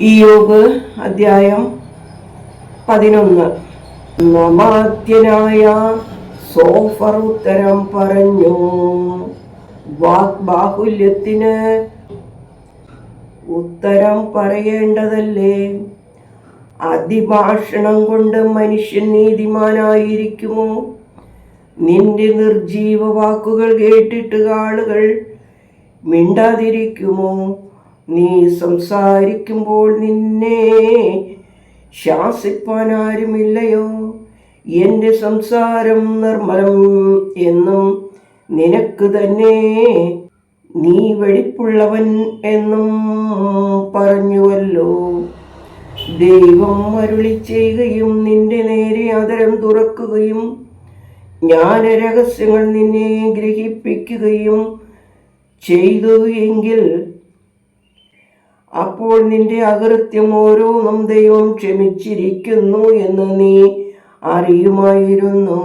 യോഗ അധ്യായം പതിനൊന്ന്. നമാത്യനായ സോഫർ ഉത്തരം പറഞ്ഞു. ബാഹുല്യത്തിന് ഉത്തരം പറയേണ്ടതല്ലേ? അതിഭാഷണം കൊണ്ട് മനുഷ്യൻ നീതിമാനായിരിക്കുമോ? നിന്റെ നിർജീവ വാക്കുകൾ കേട്ടിട്ട് ആളുകൾ മിണ്ടാതിരിക്കുമോ? നീ സംസാരിക്കുമ്പോൾ നിന്നെ ശാസിപ്പാൻ ആരുമില്ലയോ എന്റെ സംസാരം നിർമ്മലം എന്നും നിനക്ക് തന്നെ നീ വെടിപ്പുള്ളവൻ എന്നും പറഞ്ഞുവല്ലോ. ദൈവം അരുളി ചെയ്യുകയും നിന്റെ നേരെ അതരം തുറക്കുകയും ജ്ഞാന രഹസ്യങ്ങൾ നിന്നെ ഗ്രഹിപ്പിക്കുകയും ചെയ്തു എങ്കിൽ അപ്പോൾ നിന്റെ അകൃത്യം ഓരോന്നും ദൈവം ക്ഷമിച്ചിരിക്കുന്നു എന്ന് നീ അറിയുമായിരുന്നു.